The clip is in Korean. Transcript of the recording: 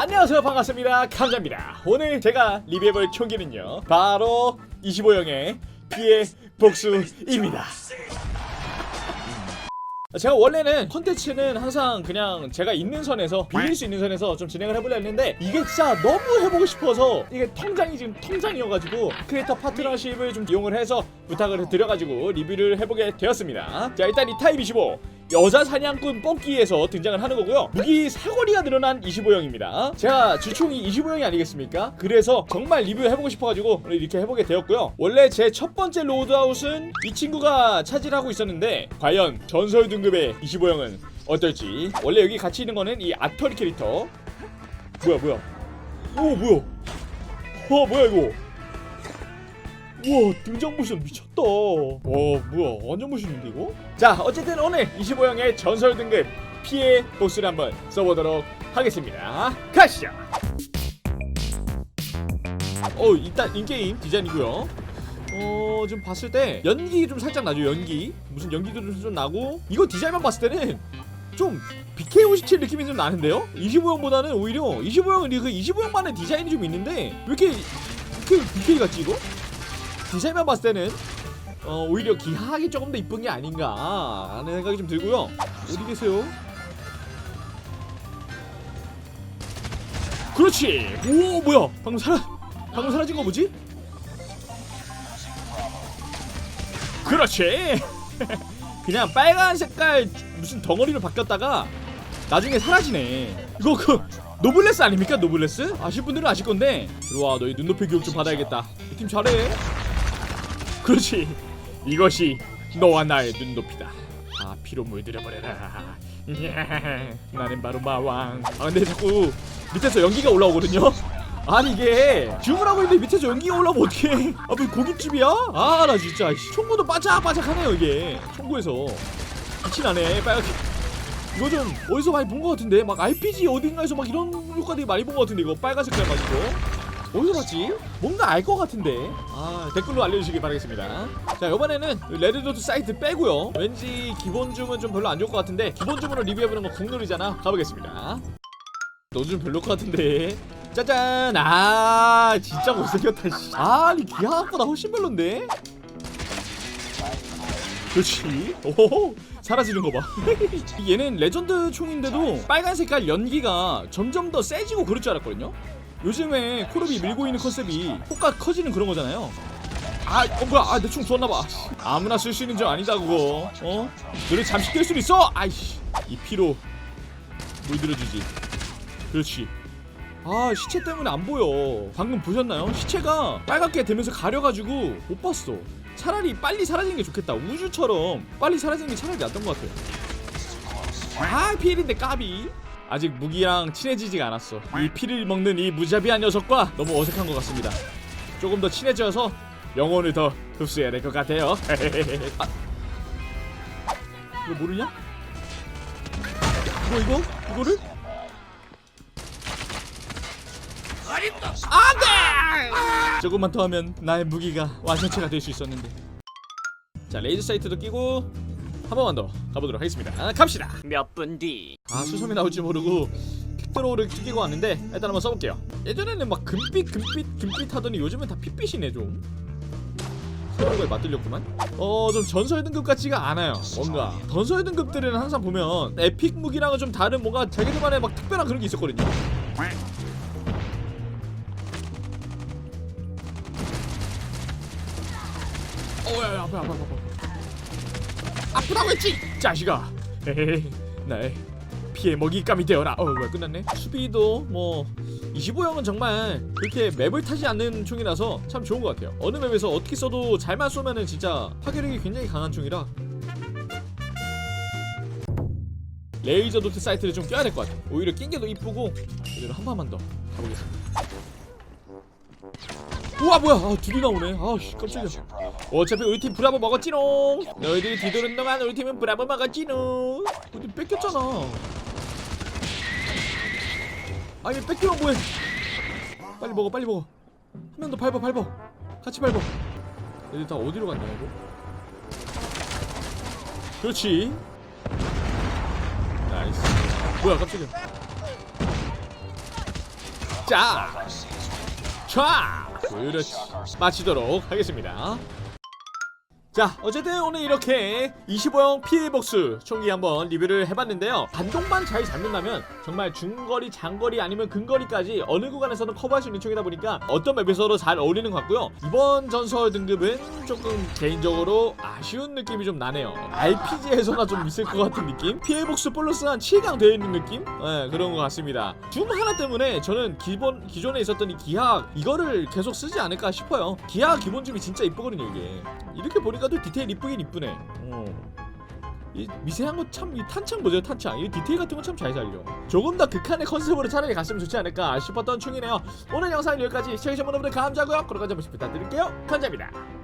안녕하세요. 반갑습니다. 감자입니다. 오늘 제가 리뷰해볼 총기는요. 바로 25형의 피해 복수입니다. 제가 원래는 컨텐츠는 항상 그냥 제가 있는 선에서 빌릴 수 있는 선에서 좀 진행을 해보려 했는데 이게 진짜 너무 해보고 싶어서 이게 통장이 지금 통장이어가지고 크리에이터 파트너십을 좀 이용을 해서 부탁을 드려가지고 리뷰를 해보게 되었습니다. 자 일단 이 타입 25 여자 사냥꾼 뽑기에서 등장을 하는 거고요. 무기 사거리가 늘어난 25형입니다. 제가 주총이 25형이 아니겠습니까? 그래서 정말 리뷰해보고 싶어가지고 이렇게 해보게 되었고요. 원래 제 첫 번째 로드아웃은 이 친구가 차지하고 있었는데 과연 전설 등급의 25형은 어떨지 원래 여기 같이 있는 거는 이 아터리 캐릭터 뭐야 뭐야 오 뭐야 와 뭐야 이거 우와 등장 모션 미쳤다 와 뭐야 완전 멋있는데 이거? 자 어쨌든 오늘 25형의 전설 등급 피해 보스를 한번 써보도록 하겠습니다 가시죠 어 일단 인게임 디자인이고요 어 지금 봤을 때 연기 좀 살짝 나죠 연기 무슨 연기도 좀, 좀 나고 이거 디자인만 봤을 때는 좀 BK57 느낌이 좀 나는데요? 25형보다는 오히려 25형은 그 25형만의 디자인이 좀 있는데 왜 이렇게 이렇게 BK 같지 이거? 디자인만 봤을 때는 어, 오히려 기하하게 조금 더 이쁜 게 아닌가 하는 생각이 좀 들고요. 어디 계세요? 그렇지. 오 뭐야? 방금 사라 방금 사라진 거 뭐지? 그렇지. 그냥 빨간 색깔 무슨 덩어리로 바뀌었다가 나중에 사라지네. 이거 그 노블레스 아닙니까 노블레스? 아실 분들은 아실 건데. 들어와 너희 눈높이 교육 좀 받아야겠다. 이 팀 잘해. 그렇지. 이것이 너와 나의 눈높이다. 아 피로 물들여 버려라. 나는 바로 마왕. 아 근데 자꾸 밑에서 연기가 올라오거든요? 아니 이게 주문하고 있는데 밑에서 연기가 올라오면 어떡해? 아뭐 고깃집이야? 아 나 진짜 씨, 총구도 바짝바짝하네요 이게. 총구에서. 빛이 나네 빨갛게. 이거 좀 어디서 많이 본 것 같은데? 막 RPG 어딘가에서 막 이런 효과들이 많이 본 것 같은데 이거 빨간 색깔 막 이거 어디서 봤지? 뭔가 알 것 같은데. 아 댓글로 알려주시기 바라겠습니다. 자 이번에는 레드도트 사이트 빼고요. 왠지 기본 줌은 좀 별로 안 좋을 것 같은데 기본 줌으로 리뷰해보는 거 국룰이잖아. 가보겠습니다. 너좀 별로 것 같은데. 짜잔! 아 진짜 못생겼다 씨. 아니 기아보다 훨씬 별론데? 그렇지. 오 사라지는 거봐. 얘는 레전드 총인데도 빨간 색깔 연기가 점점 더 세지고 그럴 줄 알았거든요 요즘에 콜옵이 밀고 있는 컨셉이 효과 커지는 그런 거잖아요. 아, 어 뭐야? 아, 내 총 주웠나 봐. 아무나 쓸 수 있는 점 아니다 그거. 어? 너를 잠시 깰 수는 있어. 아이씨, 이 피로 물들어주지. 그렇지. 아, 시체 때문에 안 보여. 방금 보셨나요? 시체가 빨갛게 되면서 가려가지고 못 봤어. 차라리 빨리 사라지는 게 좋겠다. 우주처럼 빨리 사라지는 게 차라리 낫던 것 같아요. 아, 피해인데 까비. 아직 무기랑 친해지지가 않았어. 이 피를 먹는 이 무자비한 녀석과 너무 어색한 것 같습니다. 조금 더 친해져서 영혼을 더 흡수해야 될 것 같아요. 아, 이거 모르냐? 이거 이거 이거를? 안돼! 조금만 더 하면 나의 무기가 완성체가 될 수 있었는데. 자 레이저 사이트도 끼고 한 번만 더 가보도록 하겠습니다. 아, 갑시다. 몇 분 뒤. 아 수섬이 나올지 모르고 킥드로우를 끼고 왔는데 일단 한번 써볼게요 예전에는 막 금빛 금빛 금빛 하더니 요즘은 다 핏빛이네 좀 새로운 거에 맞들렸구만 어 좀 전설 등급 같지가 않아요 뭔가 전설 등급들은 항상 보면 에픽 무기랑은 좀 다른 뭔가 자기들만의 막 특별한 그런 게 있었거든요 어야야 아파 아파 아파 아프다고 했지? 자식아. 에헤이 나의 피해 먹잇감이 되어라. 어 뭐야 끝났네? 수비도 뭐 25형은 정말 그렇게 맵을 타지 않는 총이라서 참 좋은 것 같아요. 어느 맵에서 어떻게 써도 잘만 쏘면은 진짜 파괴력이 굉장히 강한 총이라 레이저 도트 사이트를 좀 껴야 될 것 같아 오히려 낀 게 더 이쁘고 이대로 한 번만 더 가보겠습니다. 우와 뭐야. 아 둘이 나오네. 아씨 깜짝이야 어차피 우리 팀 브라보 먹었지롱. 너희들이 뒤도는 동안 우리 팀은 브라보 먹었지롱. 우리 뺏겼잖아. 아니 뺏기면 뭐해? 빨리 먹어 빨리 먹어. 한 명 더 밟아 밟아. 같이 밟아. 얘들 다 어디로 갔냐 이거 그렇지. 나이스. 뭐야 깜짝이야. 자, 자, 그렇지. 마치도록 하겠습니다. 자, 어쨌든 오늘 이렇게 25형 피해 복수 총기 한번 리뷰를 해봤는데요. 반동만 잘 잡는다면 정말 중거리, 장거리 아니면 근거리까지 어느 구간에서는 커버할 수 있는 총이다 보니까 어떤 맵에서도 잘 어울리는 것 같고요. 이번 전설 등급은 조금 개인적으로 아쉬운 느낌이 좀 나네요. RPG에서나 좀 있을 것 같은 느낌? 피해 복수 플러스 한 7강 되어 있는 느낌? 네, 그런 것 같습니다. 줌 하나 때문에 저는 기본 기존에 있었던 이 기하 이거를 계속 쓰지 않을까 싶어요. 기하 기본 줌이 진짜 이쁘거든요 이게. 이렇게 보니까 또 디테일 이쁘긴 이쁘네. 어. 이 미세한 거 참 이 탄창 보세요 탄창. 이 디테일 같은 거참잘 살려. 조금 더 극한의 컨셉으로 차라리 갔으면 좋지 않을까 싶었던 충이네요. 오늘 영상은 여기까지. 시청해주신 여러분들 감사하고요. 구독과 좀 부탁드릴게요. 감사합니다